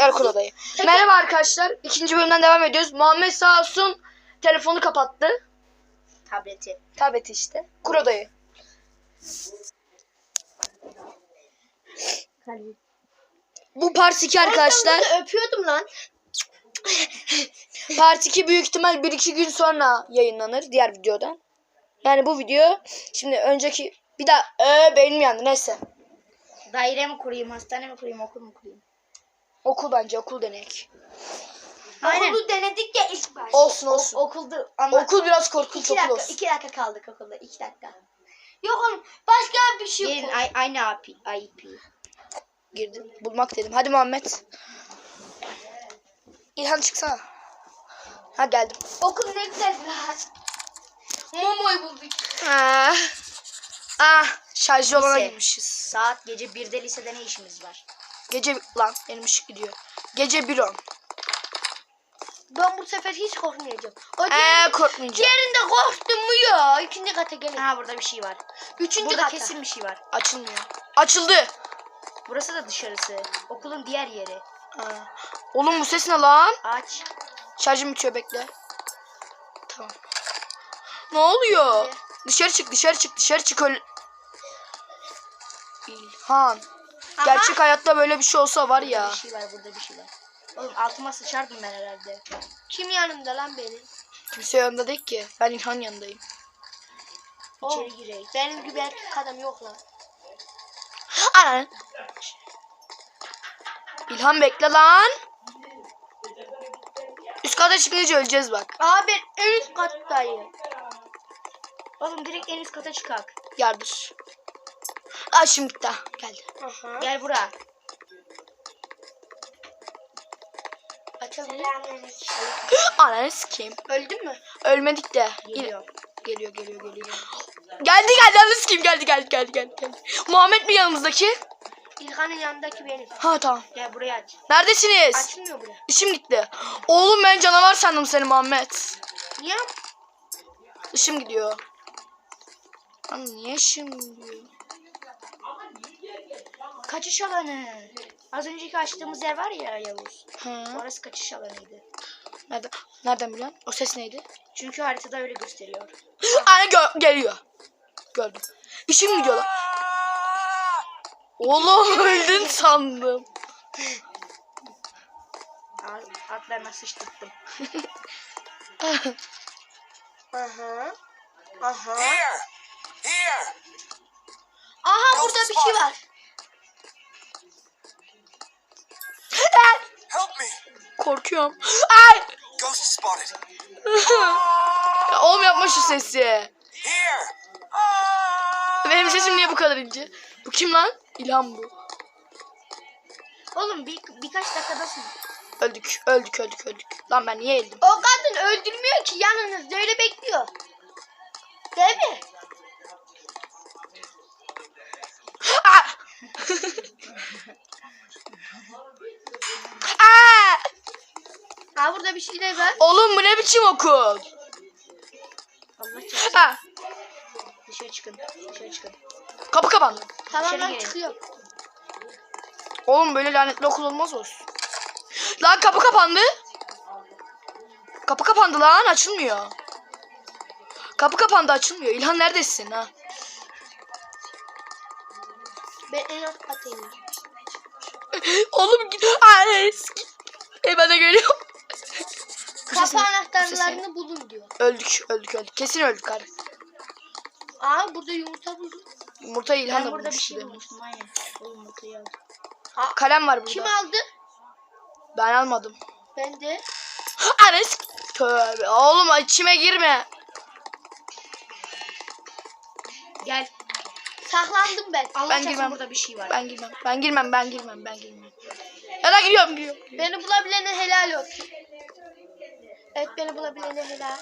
Tekrar kur odayı. Merhaba arkadaşlar. İkinci bölümden devam ediyoruz. Muhammed sağ olsun telefonu kapattı. Tableti. Tableti işte. Kur odayı. Bu part 2 arkadaşlar. Ben öpüyordum lan. Part 2 büyük ihtimal 1-2 gün sonra yayınlanır diğer videodan. Yani bu video şimdi önceki bir daha ee, beynim yandı neyse. Daire mi kurayım, hastane mi kurayım, okul mu kurayım? Okul bence okul denek. Aynen. Okulu denedik ya ilk baş. Olsun olsun. Okulda ama okul biraz korkunç iki okul dakika, olsun. iki dakika kaldık okulda. iki dakika. Yok oğlum başka bir şey Gelin yok. ay, aynı IP. IP. Girdim. Bulmak dedim. Hadi Muhammed. İlhan çıksana. Ha geldim. Okul ne güzel lan. Momo'yu bulduk. Ah. Ah. Şarjı olana girmişiz. Saat gece 1'de lisede ne işimiz var? Gece lan benim ışık gidiyor. Gece 1.10. Ben bu sefer hiç korkmayacağım. O diğer, korkmayacağım. diğerinde korktum mu ya? İkinci kata gelin. Ha burada bir şey var. Üçüncü Burada kata. kesin bir şey var. Açılmıyor. Açıldı. Burası da dışarısı. Okulun diğer yeri. Ha. Oğlum bu ses ne lan? Aç. Şarjım bitiyor bekle. Tamam. Ne oluyor? Dışarı çık dışarı çık dışarı çık öyle. İlhan. Gerçek hayatta böyle bir şey olsa var Burada ya. bir şey var, burada bir şey var. Oğlum altıma sıçardım ben herhalde. Kim yanımda lan benim? Kimse yanında değil ki. Ben İlhan'ın yanındayım. Oğlum, İçeri gireyim. Benim gibi erkek adam yok lan. Anan. İlhan bekle lan. Üst kata çıkınca öleceğiz bak. Abi ben en üst kattayım. Oğlum direkt en üst kata çıkak. Yardır. Aa şimdi ha, Geldi. Aha. Gel bura. Açalım. Ananı sikeyim. Öldün mü? Ölmedik de. Geliyor. Geliyor geliyor geliyor. Geldi geldi ananı sikeyim geldi geldi geldi geldi. geldi. Muhammed mi yanımızdaki? İlhan'ın yanındaki benim. Ha tamam. Gel buraya aç. Neredesiniz? Açılmıyor buraya. İşim gitti. Oğlum ben canavar sandım seni Muhammed. Niye? İşim gidiyor. Lan niye işim gidiyor? Kaçış alanı. Az önceki açtığımız yer var ya Yavuz. Ha. Orası kaçış alanıydı. Nereden, nereden biliyorsun? O ses neydi? Çünkü haritada öyle gösteriyor. Anne gö- geliyor. Gördüm. İşim gidiyor lan. Oğlum öldün sandım. Atlarına sıçtırttım. Aha. Aha. Here! Here! Aha burada bir şey var. Help me! Korkuyorum. Ay! Ghost spotted. Ya oğlum yapma şu sesi. Here! Benim sesim niye bu kadar ince? Bu kim lan? İlhan bu. Oğlum bir, birkaç dakikadasın. Öldük, öldük, öldük, öldük. Lan ben niye öldüm? O kadın öldürmüyor ki yanınızda öyle bekliyor. Değil mi? Ha burada bir şeyler var. Oğlum bu ne biçim okul? Allah çarpsın. Ha, Dışarı çıkın. Dışarı çıkın. kapı kapandı. Tamam Dışarı girelim. Oğlum böyle lanetli okul olmaz olsun. Lan kapı kapandı. Kapı kapandı lan açılmıyor. Kapı kapandı açılmıyor. İlhan neredesin ha? Ben en alt katayım. Oğlum git. Ay, eski. E ben de geliyorum. Kapı anahtarlarını bulun diyor. Öldük öldük öldük. Kesin öldük abi. Aa burada yumurta buldum. Yumurtayı İlhan Ben da burada bir şey bulmuştum aynen. Ya. Kalem var burada. Kim aldı? Ben almadım. Ben de. Ares. Tövbe. Oğlum içime girme. Gel. Saklandım ben. Allah Ben girmem. burada bir şey var. Ben girmem. Ben girmem. Ben girmem. Ben girmem. Ya da giriyorum giriyorum. Beni bulabilene helal olsun. Evet beni bulabilene helal.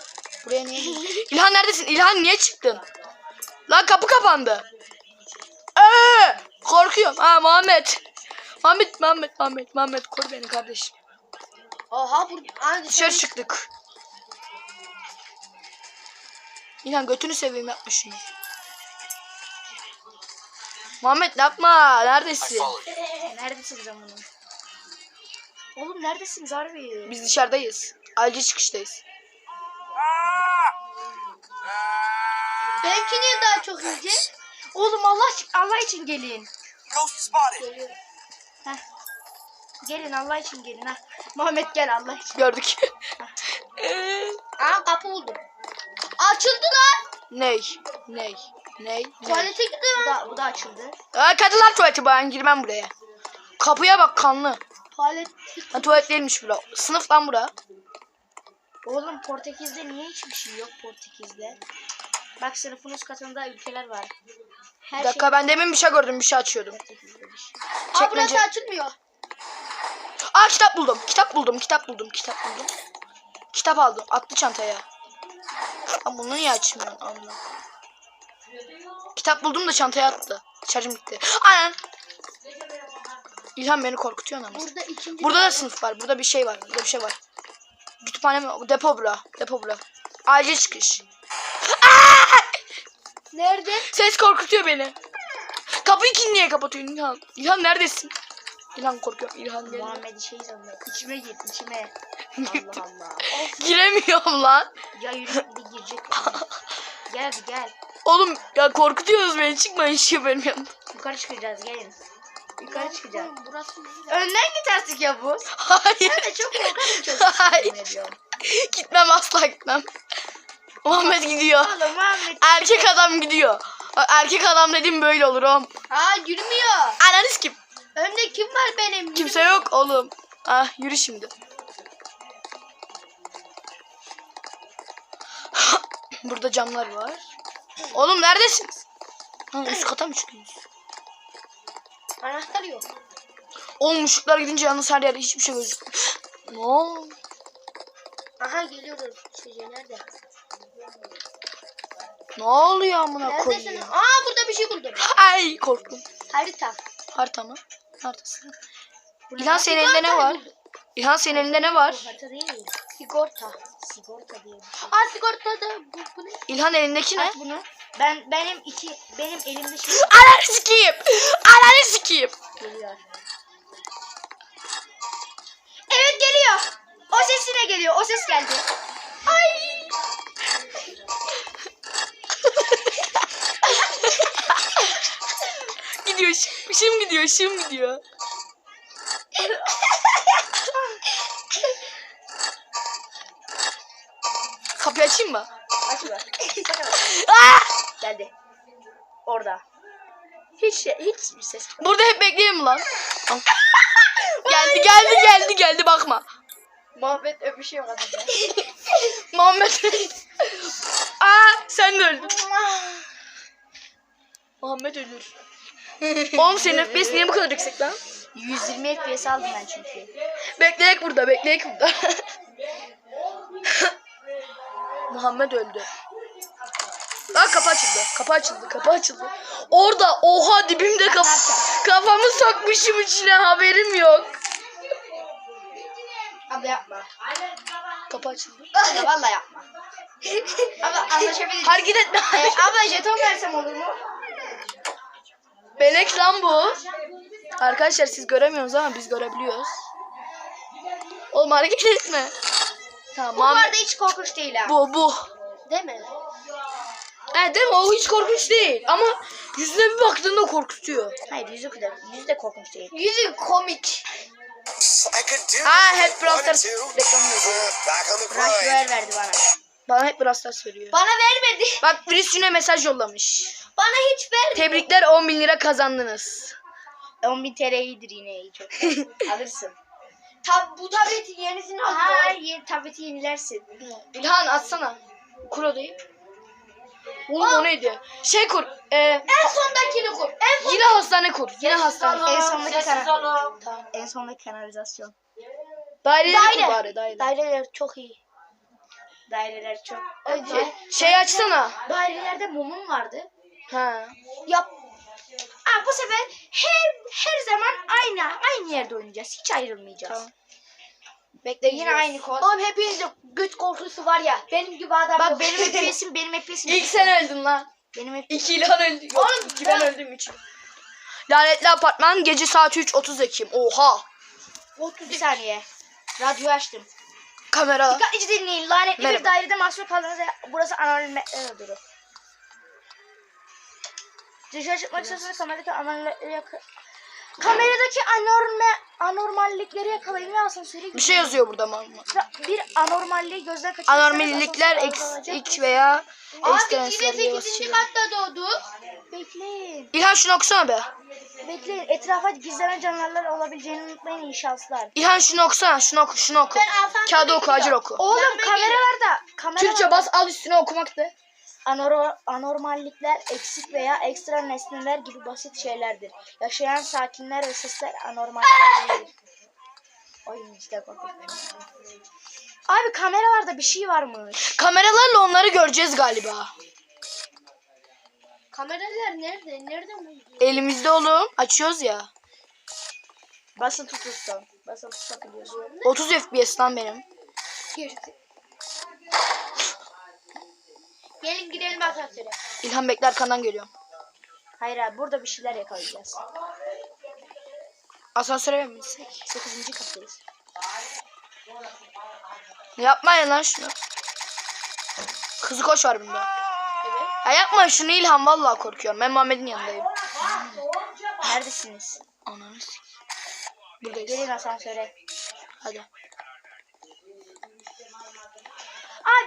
Buraya niye? İlhan neredesin? İlhan niye çıktın? Lan kapı kapandı. Ee, korkuyorum. Ha Muhammed. Muhammed, Muhammed, Muhammed, Muhammed koru beni kardeşim. Oha burada. Aa, Dışarı çıktık. İlhan götünü seveyim yapma şunu. Muhammed yapma. Neredesin? Neredesiniz amına? Oğlum neredesiniz harbi? Biz dışarıdayız. Ayrıca çıkıştayız. Benimki niye daha çok ince? Oğlum Allah Allah için gelin. Ghost spotted. Gelin Allah için gelin ha. Muhammed gel Allah için. Gördük. Aa kapı buldum. Açıldı lan. ney? Ney? Ney? Tuvalete gitti Bu da, bu da açıldı. Aa, kadınlar tuvaleti ben girmem buraya. Kapıya bak kanlı. Tuvalet. Ha, tuvalet değilmiş bura. Sınıf lan bura. Oğlum Portekiz'de niye hiçbir şey yok Portekiz'de? Bak sınıfın üst katında ülkeler var. Her Bir dakika ben demin bir şey gördüm bir şey açıyordum. Aa Çekmece. burası açılmıyor. Aa kitap buldum. Kitap buldum. Kitap buldum. Kitap buldum. Kitap aldım. Attı çantaya. Aa, bunu niye açmıyorsun Allah. Kitap buldum da çantaya attı. Şarjım bitti. Aynen. İlhan beni korkutuyor ama. Burada ikinci. Burada da sınıf var. Burada bir şey var. Burada bir şey var. Kütüphane mi? Depo bura. Depo bura. Acil çıkış. Nerede? Ses korkutuyor beni. Kapıyı kim niye kapatıyorsun İlhan? İlhan neredesin? İlhan korkuyor. İlhan gel. Muhammed'i şey sanıyor. İçime gir içime. Allah Allah. Of. Giremiyorum lan. Ya yürü bir girecek. gel hadi gel. Oğlum ya korkutuyorsunuz beni. Çıkmayın şu benim yanımda. Yukarı çıkacağız gelin. Yukarı çıkacağız. Oğlum, Burası ne? Önden gidersek ya bu. Hayır. Ben de çok korkarım çocuk. Hayır. Gitmem asla gitmem. Muhammed gidiyor. Oğlum Muhammed. Erkek adam gidiyor. Erkek adam dedim böyle olur oğlum. Aa yürümüyor. Ananız kim? Önde kim var benim? Kimse yok oğlum. Ah yürü şimdi. Burada camlar var. Oğlum neredesiniz? Ha, üst kata mı çıkıyorsunuz? Anahtar yok. Oğlum ışıklar gidince yalnız her yerde hiçbir şey gözükmüyor. Ne oldu? Aha geliyoruz. Şey nerede? Ne oluyor amına koyayım? Aa burada bir şey buldum. Ay korktum. Harita. Harita mı? Haritası. İlhan senin elinde ne var? İlhan senin elinde ne var? Harita değil. Sigorta. Sigorta diye. şey. Aa sigorta da bu, bu ne? İlhan elindeki ne? Aç bunu. Ben benim iki benim elimde şey Ananı sikeyim. Ananı sikeyim. geliyor. Evet geliyor. O ses yine geliyor. O ses geldi. Ay. Gidiyor. Şım gidiyor. Şım gidiyor. Kapıyı açayım mı? Aç bak. Ah! geldi. Orada. Hiç şey, hiç bir ses. Burada hep bekleyelim lan. geldi geldi geldi geldi bakma. Muhabbet öpüşüyor kadınlar. Muhammed. Aa sen de öldün. Muhammed ölür. Oğlum senin FPS niye bu kadar yüksek lan? 120 FPS aldım ben çünkü. Bekleyek burada, bekleyek burada. Muhammed öldü. Aa kapı açıldı. Kapı açıldı. Kapı açıldı. Orada oha dibimde kaf kafamı sokmuşum içine haberim yok. Abla yapma. Kapı açıldı. Abla valla yapma. Abla anlaşabiliriz. Hareket etme. Ee, abla jeton versem olur mu? Belek lan bu. Arkadaşlar siz göremiyorsunuz ama biz görebiliyoruz. Oğlum hareket etme. Tamam. Bu arada hiç korkunç değil ha. Bu bu. Değil mi? Evet değil mi? O hiç korkunç değil. Ama yüzüne bir baktığında korkutuyor. Hayır yüzü kadar. Yüzü de korkunç değil. Yüzü komik. İt. hep Brawl Stars reklamı Rush. Royale verdi bana. Bana hep Brawl Stars veriyor. Bana vermedi. Bak birisi yine mesaj yollamış. Bana hiç vermedi. Tebrikler 10 bin lira kazandınız. 10.000 TL iyidir yine iyi çok. Alırsın. Tab bu tabletin yenisini aldım. Hayır tableti yenilersin. İlhan atsana. Kur odayı. Oğlum o neydi? Şey kur. E, En sondakini kur. En son. yine hastane kur. Yine hastane. En sondaki kanal. Tamam. En sondaki kanalizasyon. Daireleri Daire. kur bari daire. Daireler çok iyi. Daireler çok. Şey, şey açsana. Dairelerde mumum vardı. Ha. Yap. Aa, bu sefer her her zaman aynı aynı yerde oynayacağız. Hiç ayrılmayacağız. Tamam. Bekle Yine aynı kod. Oğlum hepinizde göt korkusu var ya. Benim gibi adam Bak yok. benim FPS'im benim FPS'im. İlk sen öldün lan. Benim FPS. İki İlhan öldü. Yok, Oğlum, iki ben ben- öldüm üç. Lanetli apartman gece saat 3.30 Ekim. Oha. Bir saniye. Radyoyu açtım. Kamera. Dikkatlice dinleyin. Lanetli Merhaba. bir dairede mahsur kaldığınızda burası anormal metre ödülü. Dışarı çıkmak istiyorsanız kameradaki anormallikleri. Kameradaki anormal anormallikleri yakalayın ve asansöre Bir şey yazıyor burada ama. Bir anormalliği gözden kaçırırsanız Anormallikler asansör arızalanacak. eksik veya Abi yine diye 8. basıyor. katta doğdu. Bekleyin. İlhan şunu okusana be. Bekleyin. Etrafa gizlenen canavarlar olabileceğini unutmayın iyi şanslar. İlhan şunu okusana. Şunu oku. Şunu oku. Ben asansöre Kağıdı oku. Acil gidiyorum. oku. Oğlum Ben bekleyin. kameralarda kameralarda Türkçe bas al üstüne okumak de. Anormallikler eksik veya ekstra nesneler gibi basit şeylerdir. Yaşayan sakinler ve sesler anormal değildir. Oyun işte. Abi kameralarda bir şey varmış. Kameralarla onları göreceğiz galiba. Kameralar nerede? Nerede mi? Elimizde oğlum. Açıyoruz ya. Basın tutuyorsun. Basın tutabiliyorsun. 30 FPS lan benim. Girdi. Gelin gidelim asansöre. İlhan bekler arkandan geliyorum. Hayır abi burada bir şeyler yakalayacağız. Asansöre mi binsek? 8. kattayız. Yapmayın lan şunu. Kızı koş var bunda. Evet. Ya yapma şunu İlhan vallahi korkuyorum. Ben Muhammed'in yanındayım. Neredesiniz? Ananı s- Buradayız. Gelin asansöre. Hadi.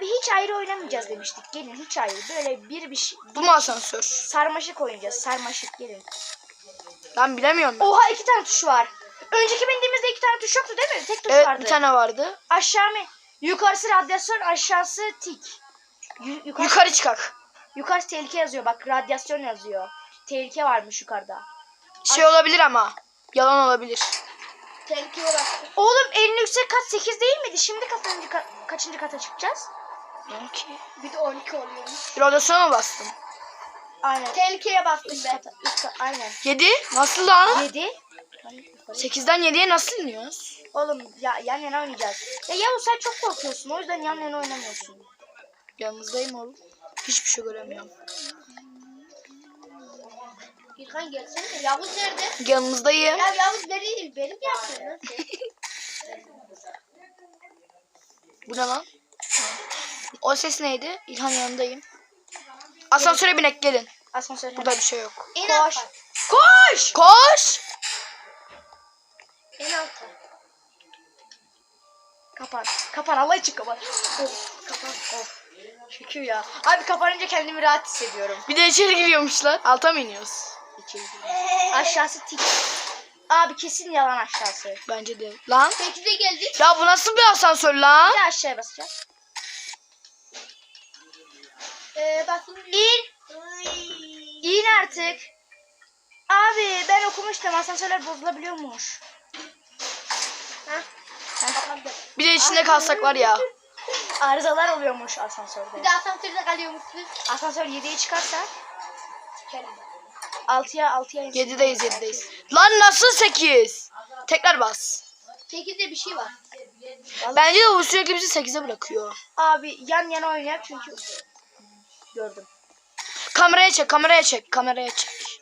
Abi hiç ayrı oynamayacağız demiştik. Gelin hiç ayrı. Böyle bir bir şey. Bu mu asansör? Sarmaşık oynayacağız. Sarmaşık gelin. Ben bilemiyorum. Ben. Oha iki tane tuş var. Önceki bindiğimizde iki tane tuş yoktu değil mi? Tek tuş Evet vardı. bir tane vardı. Aşağı mı? Yukarısı radyasyon, aşağısı tik. Yu- yukarı, Yukarı çıkak. yukarısı tehlike yazıyor. Bak radyasyon yazıyor. Tehlike varmış yukarıda. Şey olabilir ama. Yalan olabilir. Tehlike olarak. Oğlum en yüksek kat 8 değil miydi? Şimdi kaçıncı, ka- kaçıncı kata çıkacağız? Belki. Bir de 12 oluyormuş. Radyasına mı bastım? Aynen. Tehlikeye bastım ben. aynen. 7. Nasıl lan? 7. 8'den 7'ye nasıl iniyoruz? Oğlum ya yan yana oynayacağız. Ya Yavuz sen çok korkuyorsun. O yüzden yan yana oynamıyorsun. Yanınızdayım oğlum. Hiçbir şey göremiyorum. İlkan gelsene. Yavuz nerede? Yanınızdayım. Ya Yavuz nereye? Benim yaptın. Bu ne lan? O ses neydi? İlhan yanındayım. Asansöre binek gelin. Asansör Burada bir şey yok. En Koş. alta. Koş! Koş! En alta. Kapan. Kapan Allah için kapan. Of, kapan. Of. Şükür ya. Abi kapanınca kendimi rahat hissediyorum. Bir de içeri giriyormuşlar. Alta mı iniyoruz? İçeri giriyorum. Aşağısı tik. Abi kesin yalan aşağısı. Bence de. Lan. 8'e geldik. Ya bu nasıl bir asansör lan? Bir de aşağıya basacağız. Ee. İn. İn artık. Abi ben okumuştum asansörler bozulabiliyormuş. Bir de içinde kalsak var ya. Arızalar oluyormuş Bir asansörde. de asansörde kalıyormuşsunuz. Asansör 7'ye çıkarsa Sikerim. 6'ya 6'ya insin. 7'deyiz 7'deyiz. Lan nasıl 8? Tekrar bas. 8'de bir şey var. Bence de bu sürekli bizi 8'e bırakıyor. Abi yan yana oynayak çünkü gördüm. Kameraya çek, kameraya çek, kameraya çek.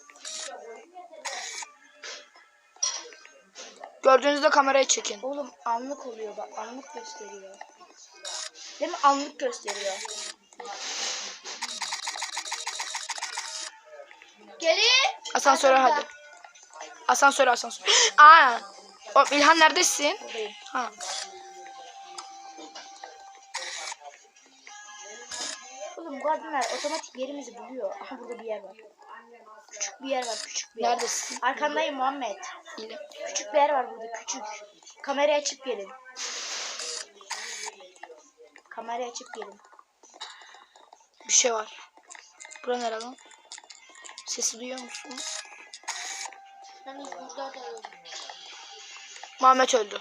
Gördüğünüzde kameraya çekin. Oğlum anlık oluyor bak anlık gösteriyor. Değil mi? Anlık gösteriyor. Gelin. Asansöre hadi. Asansöre asansör. Aa. O İlhan neredesin? Buradayım. Ha. Oğlum Guardianlar otomatik yerimizi buluyor. Aha burada bir yer var. Küçük bir yer var küçük bir yer. Neredesin? Arkandayım Muhammed. İyi. Küçük bir yer var burada küçük. Kamerayı açıp gelin. Kamerayı açıp gelin. Bir şey var. Bura nere lan? Sesi duyuyor musun? Yalnız burada da. Muhammed öldü.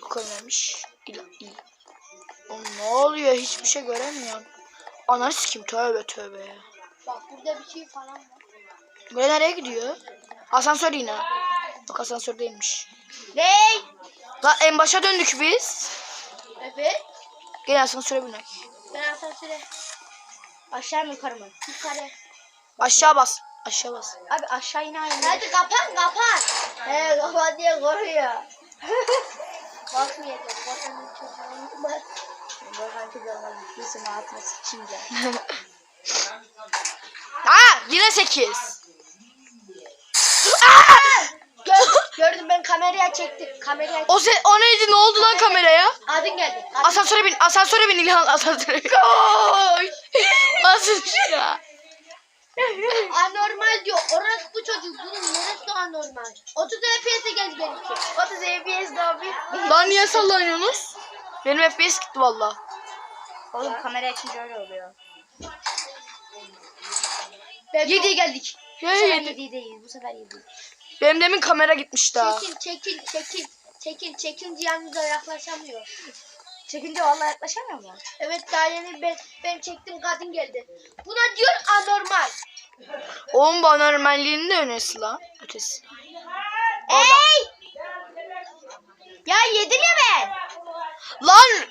Yok ölmemiş. İla, iyi. Oğlum ne oluyor? Hiçbir şey göremiyorum. Ananı sikim tövbe tövbe ya. Bak burada bir şey falan var. Buraya nereye gidiyor? Asansör yine. Bak asansör değilmiş. Ney? Lan en başa döndük biz. Evet. Gel asansöre binek. Ben asansöre. Aşağı mı yukarı mı? Yukarı. Aşağı bas. Aşağı bas. Abi aşağı yine aynı. Hadi kapan kapan. He kapat diye koruyor. Basmayacak. Vatanın çocuğu var. Gitmesin altına sıçınca. Aa yine 8. Gör, gördüm ben kameraya çektim. Kameraya O se o neydi? Ne oldu lan kameraya? Adın geldi. Adın Asansöre bin. Asansöre bin İlhan. Asansöre bin. Koş. Şuna. anormal diyor. Orası bu çocuk. Bunun neresi anormal? 30 FPS'e geldi benimki. 30 FPS daha bir. Lan niye sallanıyorsunuz? Benim FPS gitti valla. Oğlum kamera açınca öyle oluyor. Ben 7'ye geldik. Bu sefer 7 değil. Bu sefer 7. Benim demin kamera gitmişti ha. Çekil çekil çekil. Çekil çekince yanınıza yaklaşamıyor. Çekince vallahi yaklaşamıyor mu? Evet daha yeni ben, ben çektim kadın geldi. Buna diyor anormal. Oğlum bu anormalliğinin de önesi lan. Ötesi. Ey! Ya yedim ya ben. Lan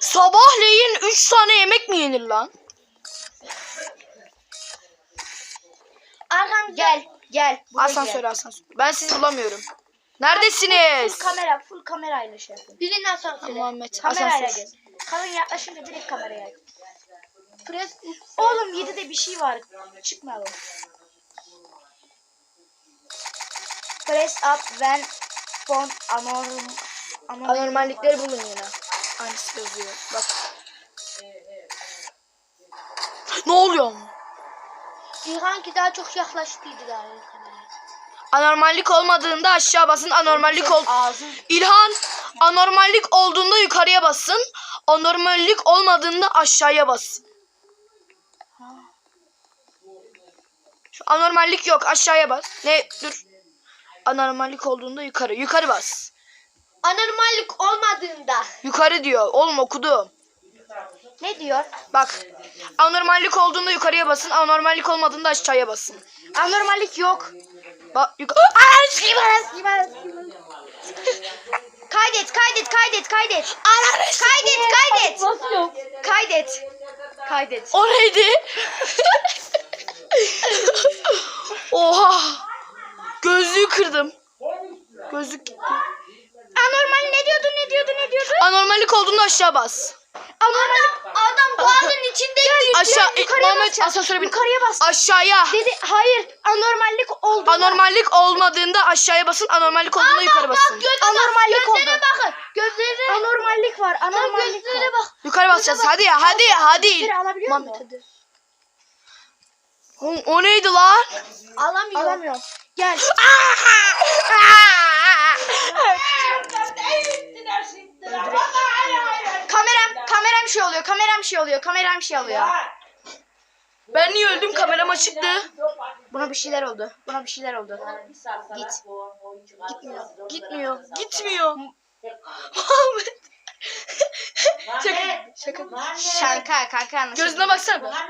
sabahleyin 3 tane yemek mi yenir lan? Arkamda Gel gel. buraya Asansör gel. asansör. Ben sizi bulamıyorum. Full Neredesiniz? kamera, full kamerayla şey yapın. Birinin asansörü. Muhammed Kamerayla asansör. gez. Kalın yaklaşınca direkt kameraya. Pres Oğlum 7'de bir şey var. Çıkmayalım. Press up when phone anorm anorm Anormallikleri bulun yine. Aynısı yazıyor. Bak. Ne oluyor? İlhan ki daha çok yaklaştıydı kameraya. Anormallik olmadığında aşağı basın. Anormallik ol. İlhan anormallik olduğunda yukarıya basın. Anormallik olmadığında aşağıya basın. Şu anormallik yok aşağıya bas. Ne dur. Anormallik olduğunda yukarı. Yukarı bas. Anormallik olmadığında. Yukarı diyor. Oğlum okudum. ne diyor? Bak. Anormallik olduğunda yukarıya basın. Anormallik olmadığında aşağıya basın. Anormallik yok. Bak yukarı. Var. Kaydet, kaydet, kaydet, kaydet. Kaydet, kaydet. Kaydet. Kaydet. O neydi? Oha. Gözlüğü kırdım. Gözlük gitti. Anormal ne diyordun, ne diyordun, ne diyordun? Anormallik olduğunda aşağı bas. Anormallik. Adam boğazın içinde Aşağı. Gel, yukarıya Muhammed basacağız. asansöre bin. Yukarıya bas. Aşağıya. Dedi hayır anormallik oldu. Anormallik olmadığında aşağıya basın. Anormallik olduğunda yukarı basın. anormallik Gözlerine oldu. bakın. Gözlerine. Anormallik var. Anormallik Gözlerine var. bak. Yukarı basacağız. Hadi ya. Hadi. Hadi. Bir alabiliyor Muhammed musun? hadi. O, o neydi lan? Alamıyor. Alamıyorum. Gel. Kameram, kameram şey oluyor. Kameram şey oluyor. Kameram şey oluyor. Ben niye öldüm? Kameram açıktı. Buna bir şeyler oldu. Buna bir şeyler oldu. Git. Gitmiyor. Gitmiyor. Gitmiyor. Muhammed. şaka. Şaka. Şarkı kanka anlaşıldı. Gözüne baksana.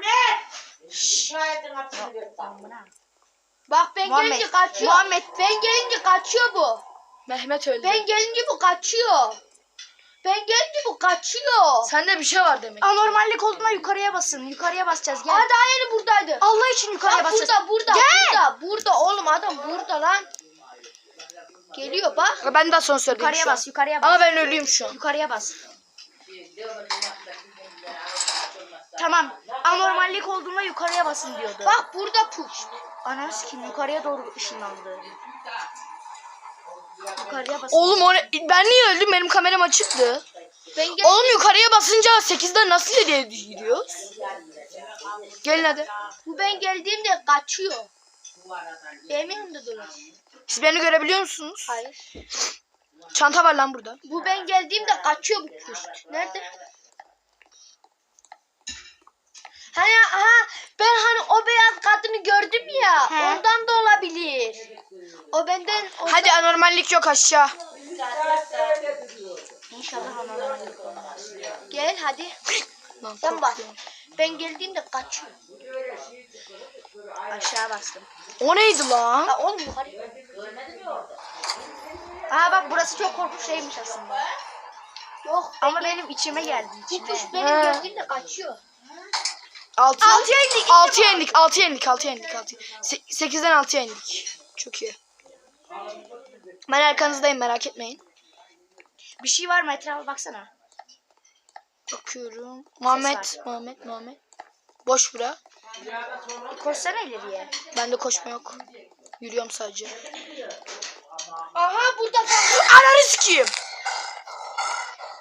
Bak ben Muhammed, gelince kaçıyor. Muhammed. Ben gelince kaçıyor bu. Mehmet öldü. Ben gelince bu kaçıyor. Ben gelince bu kaçıyor. Sende bir şey var demek. Anormallik olduğunda yukarıya basın. Yukarıya basacağız. Gel. Aa daha yeni buradaydı. Allah için yukarıya Bak basacağız. burada burada Gel. burada burada oğlum adam burada lan. Geliyor bak. Ben de asansördeyim Yukarıya şu an. bas. Yukarıya bas. Ama ben ölüyüm şu an. Yukarıya bas. Tamam. Anormallik olduğunda yukarıya basın diyordu. Bak burada push. Ananı sikeyim yukarıya doğru ışınlandı. Yukarıya basın. Oğlum o ne- ben niye öldüm? Benim kameram açıktı. Ben gel Oğlum yukarıya basınca 8'den nasıl nereye gidiyoruz? Gelin hadi. bu ben geldiğimde kaçıyor. Benim yanımda durur. Siz beni görebiliyor musunuz? Hayır. Çanta var lan burada. Bu ben geldiğimde kaçıyor bu push. Nerede? Hani aha ben hani o beyaz kadını gördüm ya. He. Ondan da olabilir. O benden o Hadi anormallik yok aşağı. İnşallah anormallik olmaz. gel hadi. Lan Sen bak. Ben geldiğimde kaçıyor. Aşağı bastım. O neydi lan? Ha oğlum yukarı. Aa bak burası çok korkunç şeymiş aslında. Yok. Ama benim içime geldi kuş benim He. geldiğimde kaçıyor. 6 Altıya indik. 6'ya indik. 6'ya indik. 6'ya indik. 6'ya. 8'den 6'ya indik. Çok iyi. Ben arkanızdayım merak etmeyin. Bir şey var mı etrafa baksana. Bakıyorum. Muhammed. Muhammed, Muhammed. Boş bura. Koşsana ileriye. Bende koşma yok. Yürüyorum sadece. Aha burada Ananı sikeyim.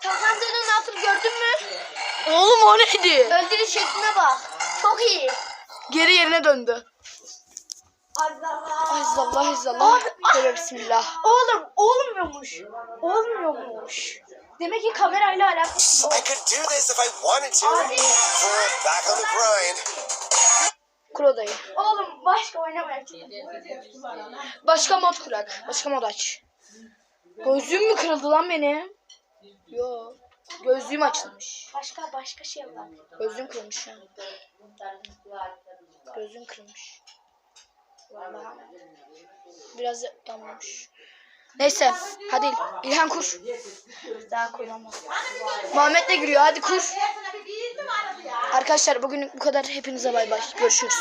saklandığını nasıl gördün mü? Oğlum o neydi? Öldürüş şekline bak. Çok iyi. Geri yerine döndü. Allah. Azizallah, azizallah. Tövbe bismillah. Oğlum olmuyormuş. Olmuyormuş. Demek ki kamerayla alakası yok. I could do this if I wanted to. For back on the grind. Kur odayı. Oğlum başka oynamayak. Başka mod kurak. Başka mod aç. Gözlüğüm mü kırıldı lan benim? Yo. Gözlüğüm açılmış. Başka başka şey var. Gözlüğüm kırılmış ya. Gözlüğüm kırılmış. Biraz da yanmamış. Neyse. Hadi İlhan kur. Daha koyamam. Muhammed de giriyor. Hadi kur. Arkadaşlar bugün bu kadar. Hepinize bay bay. Görüşürüz.